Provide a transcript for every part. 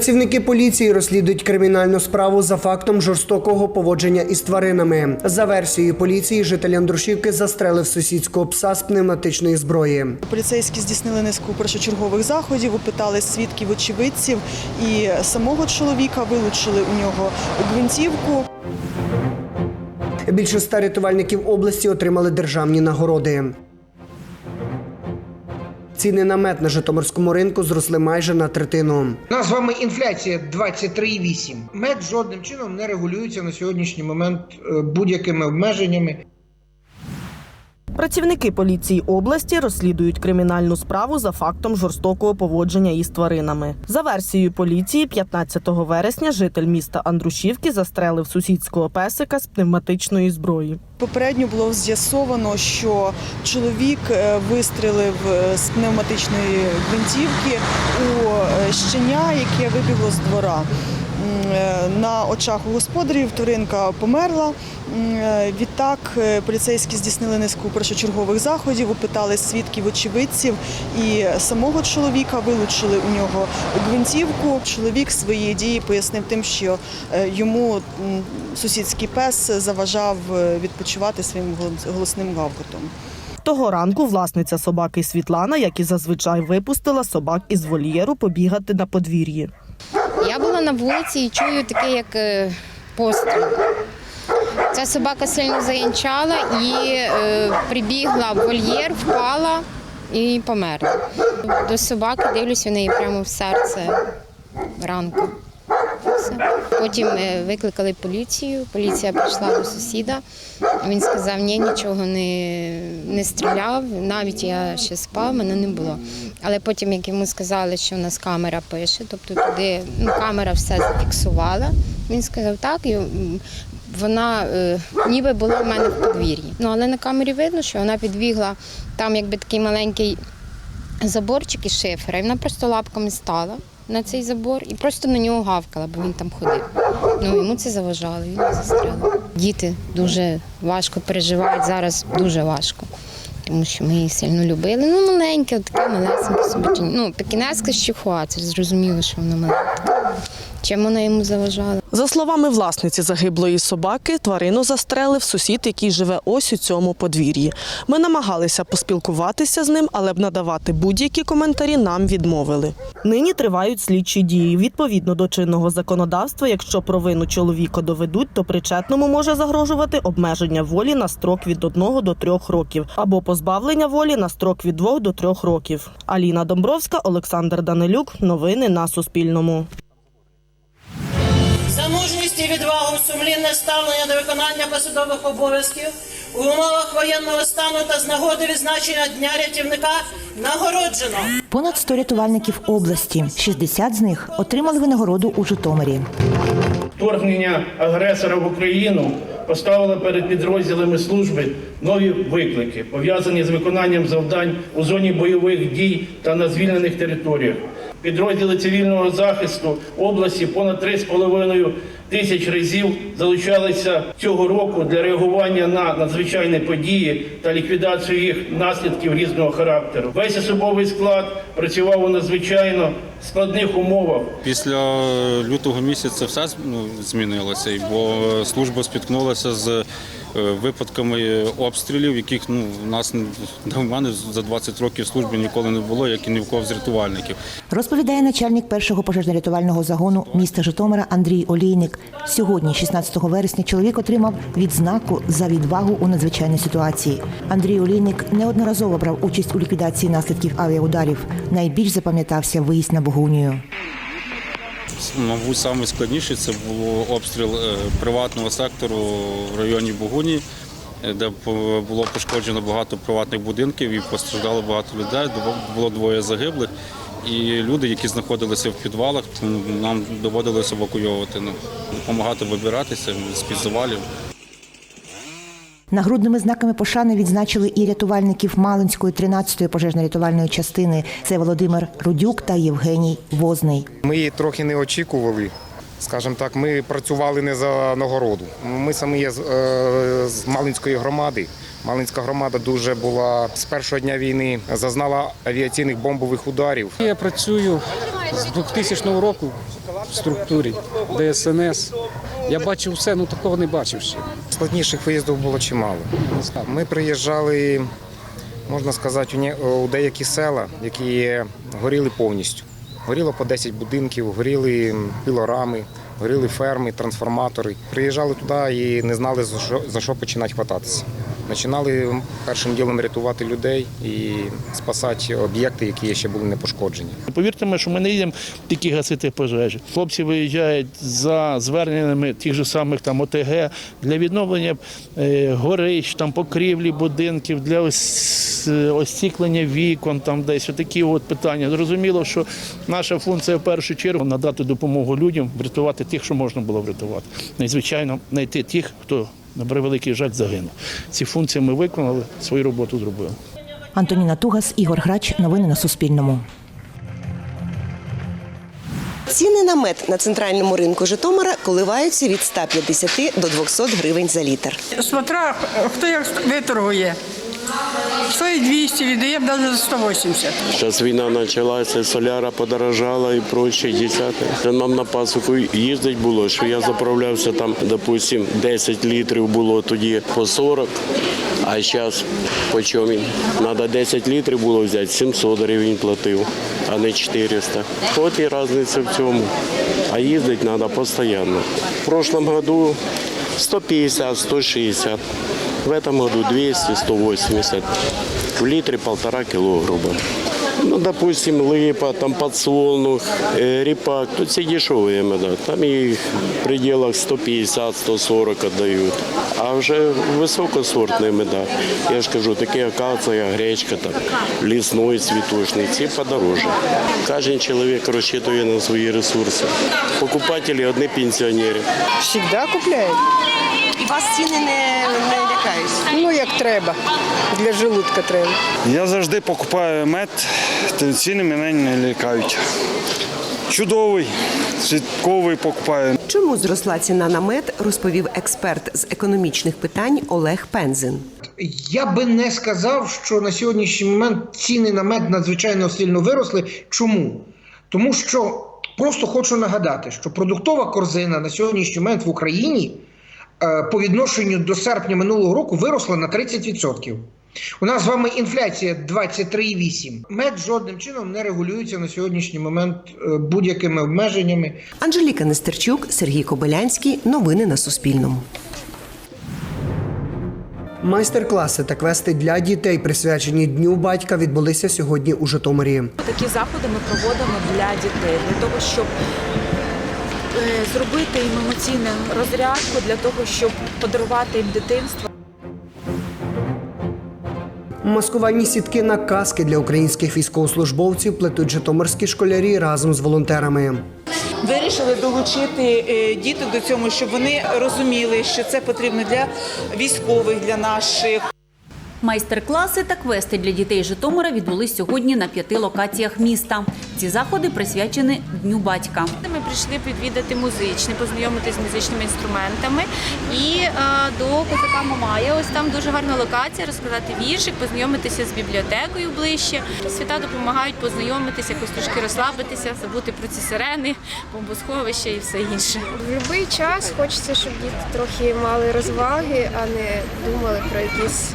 Працівники поліції розслідують кримінальну справу за фактом жорстокого поводження із тваринами. За версією поліції, житель Андрушівки застрелив сусідського пса з пневматичної зброї. Поліцейські здійснили низку першочергових заходів, опитали свідків очевидців і самого чоловіка вилучили у нього гвинтівку. Більше ста рятувальників області отримали державні нагороди. Ціни на мед на Житомирському ринку зросли майже на третину. Нас з вами інфляція 23,8. Мед жодним чином не регулюється на сьогоднішній момент е, будь-якими обмеженнями. Працівники поліції області розслідують кримінальну справу за фактом жорстокого поводження із тваринами. За версією поліції, 15 вересня житель міста Андрушівки застрелив сусідського песика з пневматичної зброї. Попередньо було з'ясовано, що чоловік е, вистрілив е, з пневматичної гвинтівки у е, щеня, яке вибігло з двора. Е, На очах у господарів тваринка померла. Е, Відтак е, поліцейські здійснили низку першочергових заходів, опитали свідків очевидців і самого чоловіка вилучили у нього гвинтівку. Чоловік свої дії пояснив тим, що йому сусідський пес заважав відпочивати своїм голосним гавкотом. Того ранку власниця собаки Світлана, як і зазвичай, випустила собак із вольєру побігати на подвір'ї. Я на вулиці і чую таке, як е, постріл. Ця собака сильно заінчала і е, прибігла в вольєр, впала і померла. До собаки дивлюсь у неї прямо в серце ранку. Потім е, викликали поліцію. Поліція прийшла до сусіда. Він сказав, ні, нічого не, не стріляв. Навіть я ще спав, мене не було. Але потім, як йому сказали, що в нас камера пише, тобто туди ну, камера все зафіксувала. Він сказав так, і вона е, ніби була в мене в подвір'ї. Ну але на камері видно, що вона підбігла там, якби такий маленький заборчик із шифера, і вона просто лапками стала на цей забор і просто на нього гавкала, бо він там ходив. Ну йому це заважало, він застрелив. Діти дуже важко переживають зараз, дуже важко. Тому що ми її сильно любили. Ну, маленьке, таке малесеньке собі. Ну, пекінеска щухуа, це зрозуміло, що вона маленька. Чим вона йому заважала? За словами власниці загиблої собаки, тварину застрелив сусід, який живе ось у цьому подвір'ї. Ми намагалися поспілкуватися з ним, але б надавати будь-які коментарі нам відмовили. Нині тривають слідчі дії. Відповідно до чинного законодавства, якщо провину чоловіка доведуть, то причетному може загрожувати обмеження волі на строк від 1 до 3 років або позбавлення волі на строк від 2 до 3 років. Аліна Домбровська, Олександр Данилюк. Новини на Суспільному. За мужність і відвагу, сумлінне ставлення до виконання посадових обов'язків у умовах воєнного стану та з нагоди відзначення Дня рятівника нагороджено. Понад 100 рятувальників області, 60 з них отримали винагороду у Житомирі. Вторгнення агресора в Україну поставило перед підрозділами служби нові виклики, пов'язані з виконанням завдань у зоні бойових дій та на звільнених територіях. Підрозділи цивільного захисту області понад 3,5 тисяч разів залучалися цього року для реагування на надзвичайні події та ліквідацію їх наслідків різного характеру. Весь особовий склад працював у надзвичайно складних умовах. Після лютого місяця все ну, змінилося, бо служба спіткнулася з е, випадками обстрілів, яких ну, в нас в мене за 20 років служби ніколи не було, як і ні в кого з рятувальників. Розповідає начальник першого пожежно-рятувального загону міста Житомира Андрій Олійник. Сьогодні, 16 вересня, чоловік отримав відзнаку за відвагу у надзвичайній ситуації. Андрій Олійник неодноразово брав участь у ліквідації наслідків авіаударів. Найбільш запам'ятався виїзд на Богунію. Мабуть, найскладніше це було обстріл е, приватного сектору в районі Богуні, де було пошкоджено багато приватних будинків і постраждало багато людей. Було двоє загиблих. І люди, які знаходилися в підвалах, нам доводилося евакуйовувати, ну, допомагати вибиратися з-під завалів. Нагрудними знаками пошани відзначили і рятувальників Малинської 13-ї пожежно-рятувальної частини. Це Володимир Рудюк та Євгеній Возний. Ми її трохи не очікували. Скажімо так, ми працювали не за нагороду. Ми самі є з, е, з Малинської громади. Малинська громада дуже була з першого дня війни, зазнала авіаційних бомбових ударів. Я працюю з 2000 року в структурі ДСНС. Я бачив все, ну такого не бачив ще. Складніших виїздів було чимало. Ми приїжджали, можна сказати, у деякі села, які горіли повністю. Горіло по 10 будинків, горіли пілорами, горіли ферми, трансформатори. Приїжджали туди і не знали, за що, за що починати хвататися. Починали першим ділом рятувати людей і спасати об'єкти, які ще були не пошкоджені. Повірте мені, що ми не їдемо тільки гасити пожежі. Хлопці виїжджають за зверненнями тих же самих там ОТГ для відновлення е, горищ, там покрівлі будинків, для ос- е, вікон, там десь такі от питання. Зрозуміло, що наша функція в першу чергу надати допомогу людям, врятувати тих, що можна було врятувати. І, звичайно, знайти тих, хто на превеликий жаль загинув. Ці функції ми виконали, свою роботу зробили. Антоніна Тугас, Ігор Грач. Новини на Суспільному. Ціни на мед на центральному ринку Житомира коливаються від 150 до 200 гривень за літр. Смотря хто як виторгує. Стоїть 200, віддаємо навіть за 180. Зараз війна почалася, соляра подорожала і проче, десяте. Нам на пасоку їздить було, що я заправлявся там, допустим, 10 літрів було тоді по 40, а зараз по чому? Треба 10 літрів було взяти, 700 гривень платив, а не 400. От і різниця в цьому. А їздити треба постійно. В прошлом году 150, 160. В этом году 200, 180. В литре полтора кило грубо. Ну, допустим, липа, там подсолнух, э, репак, тут все дешевые меда. Там и в пределах 150-140 отдают. А вже високосортні меда, я ж кажу, такі акація, гречка, там, лісний, цвіточний, ці подороже. Кожен чоловік розчитує на свої ресурси. Покупателі одні пенсіонери. Всегда купляють. І вас ціни не, не. Ну, як треба. Для желудка треба. Я завжди покупаю мед, ціни мене не лякають. Чудовий, святковий покупаю. Чому зросла ціна на мед, розповів експерт з економічних питань Олег Пензин. Я би не сказав, що на сьогоднішній момент ціни на мед надзвичайно сильно виросли. Чому? Тому що просто хочу нагадати, що продуктова корзина на сьогоднішній момент в Україні по відношенню до серпня минулого року виросла на 30%. У нас з вами інфляція 23,8. Мед жодним чином не регулюється на сьогоднішній момент е, будь-якими обмеженнями. Анжеліка Нестерчук, Сергій Кобилянський. Новини на Суспільному. Майстер-класи та квести для дітей, присвячені Дню батька, відбулися сьогодні у Житомирі. Такі заходи ми проводимо для дітей, для того, щоб е, зробити їм емоційну розрядку, для того, щоб подарувати їм дитинство. Маскувальні сітки на каски для українських військовослужбовців плетуть житомирські школярі разом з волонтерами. Вирішили долучити е, діток до цього, щоб вони розуміли, що це потрібно для військових, для наших. Майстер-класи та квести для дітей Житомира відбулись сьогодні на п'яти локаціях міста. Ці заходи присвячені Дню батька. Ми прийшли відвідати музичне, познайомитися з музичними інструментами. І е, до Козака Мамая, ось там дуже гарна локація, розказати віршик, познайомитися з бібліотекою ближче. Свята допомагають познайомитися, якось трошки розслабитися, забути про ці сирени, бомбосховища і все інше. В будь-який час хочеться, щоб діти трохи мали розваги, а не думали про якісь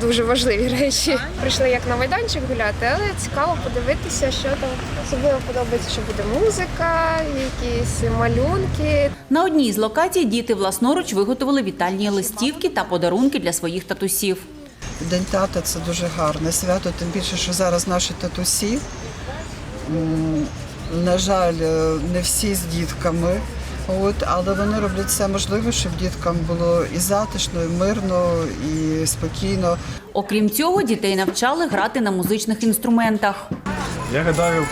дуже важливі речі. Прийшли як на майданчик гуляти, але цікаво подивитися, що там особливо подобається, що буде музика, якісь малюнки. На одній з локацій діти власноруч виготовили вітальні листівки та подарунки для своїх татусів. День тата це дуже гарне свято, тим більше, що зараз наші татусі. На жаль, е, не всі з дітками. От, але вони роблять все можливе, щоб діткам було і затишно, і мирно, і спокійно. Окрім цього, дітей навчали грати на музичних інструментах. Я гадаю,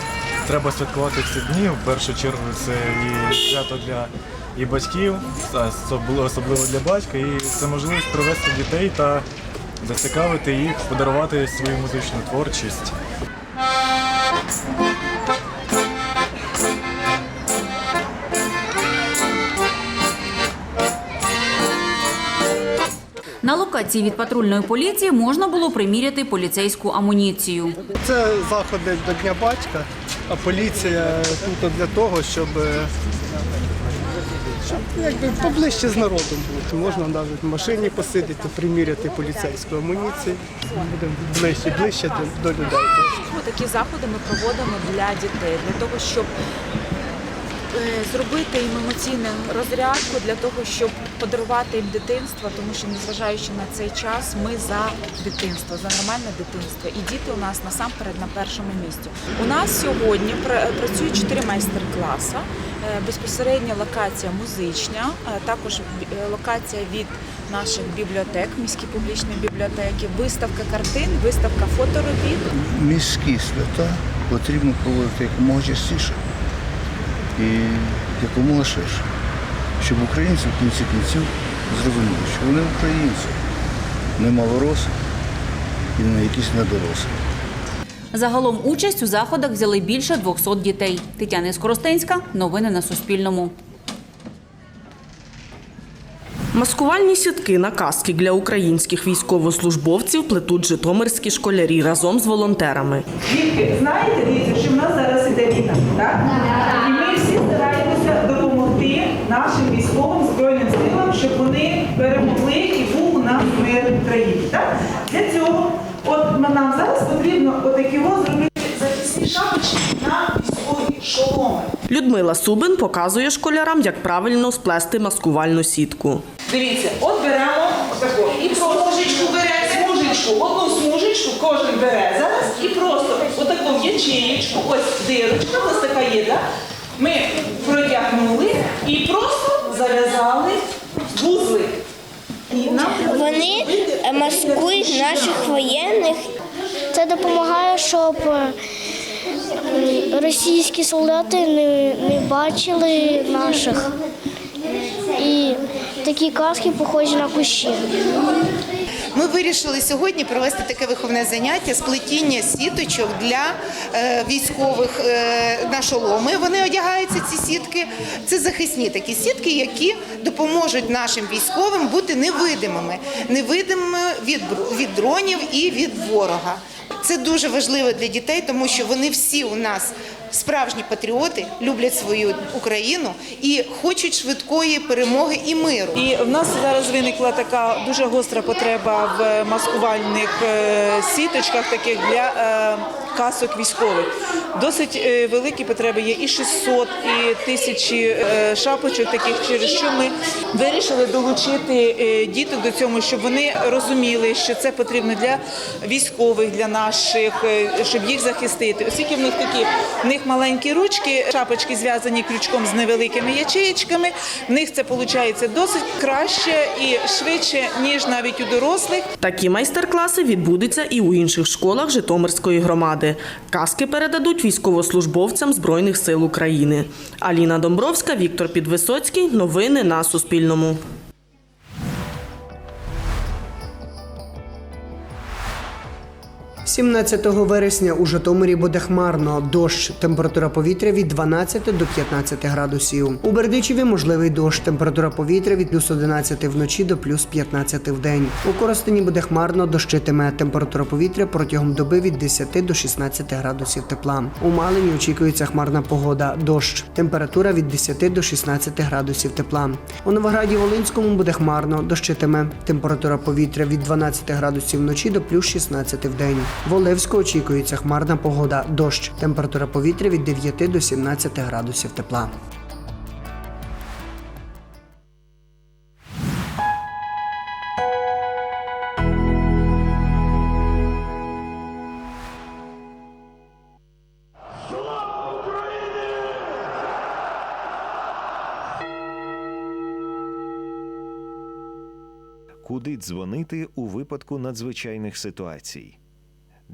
треба святкувати ці дні. В першу чергу це і свято для і батьків, особливо- для батька, і це можливість привести дітей та зацікавити їх, подарувати свою музичну творчість. На локації від патрульної поліції можна було приміряти поліцейську амуніцію. Це заходи до Дня батька. А поліція тут для того, щоб, е, щоб якби поближче з народом бути. Можна навіть в машині посидіти, приміряти поліцейську амуніцію. Будемо ближче, ближче до, до людей. Такі заходи ми проводимо для дітей, для того, щоб зробити їм емоційну розрядку, для того, щоб подарувати їм дитинство, тому що незважаючи на цей час, ми за дитинство, за нормальне дитинство. І діти у нас насамперед на першому місці. У нас сьогодні пра- працюють чотири майстер-класи. Е, Безпосередньо локація музична, е, також е, локація від наших бібліотек, міські публічні бібліотеки, виставка картин, виставка фоторобіт. міські свята потрібно проводити якомога частіше і якомога ширше, щоб українці в кінці кінців зрозуміли, що вони українці, не малороси і не якісь недорослі. Загалом участь у заходах взяли більше 200 дітей. Тетяна Скоростенська. Новини на Суспільному. Маскувальні сітки на каски для українських військовослужбовців плетуть житомирські школярі разом з волонтерами. Дітки, знаєте, дивіться, що в нас зараз іде війна, так? І ми всі стараємося допомогти нашим військовим збройним силам, щоб вони перемогли і був у нас мир в країні. Так? Для цього от нам зараз потрібно отакі от зробити захисні шапочки на військові шоломи. Людмила Субин показує школярам, як правильно сплести маскувальну сітку. Дивіться, от беремо отаку і смужечку бере, смужечку, одну смужечку кожен бере зараз і просто отаку в ячеєчку, ось дирочка, нас така є, так? Ми протягнули і просто зав'язали вузли. Вони маскують наших воєнних. Це допомагає, щоб е, російські солдати не, не бачили наших. І такі каски похожі на кущі. Ми вирішили сьогодні провести таке виховне заняття з плетіння сіточок для е, військових е, на шоломи. Вони одягаються ці сітки. Це захисні такі сітки, які допоможуть нашим військовим бути невидимими, невидимими від дронів і від ворога. Це дуже важливо для дітей, тому що вони всі у нас справжні патріоти, люблять свою Україну і хочуть швидкої перемоги і миру. І в нас зараз виникла така дуже гостра потреба в маскувальних е, сіточках, таких для е, касок військових. Досить е, великі потреби є і 600, і тисячі е, шапочок, таких через що ми вирішили долучити е, діток до цього, щоб вони розуміли, що це потрібно для військових, для наших, щоб їх захистити. Оскільки в них такі в них маленькі ручки, шапочки зв'язані крючком з невеликими ячеєчками. В них це виходить досить краще і швидше, ніж навіть у дорослих. Такі майстер-класи відбудуться і у інших школах Житомирської громади. Каски передадуть військовослужбовцям Збройних сил України. Аліна Домбровська, Віктор Підвисоцький. Новини на Суспільному. – 17 вересня у Житомирі буде хмарно. Дощ. Температура повітря від 12 до 15 градусів. У Бердичеві можливий дощ. Температура повітря від плюс 11 вночі до плюс 15 в день. У Коростені буде хмарно, дощитиме. Температура повітря протягом доби від 10 до 16 градусів тепла. У Малині очікується хмарна погода. Дощ. Температура від 10 до 16 градусів тепла. У Новограді Волинському буде хмарно, дощитиме. Температура повітря від 12 градусів вночі до плюс 16 в день. В Олевську очікується хмарна погода. Дощ. Температура повітря від 9 до 17 градусів тепла. Куди дзвонити у випадку надзвичайних ситуацій?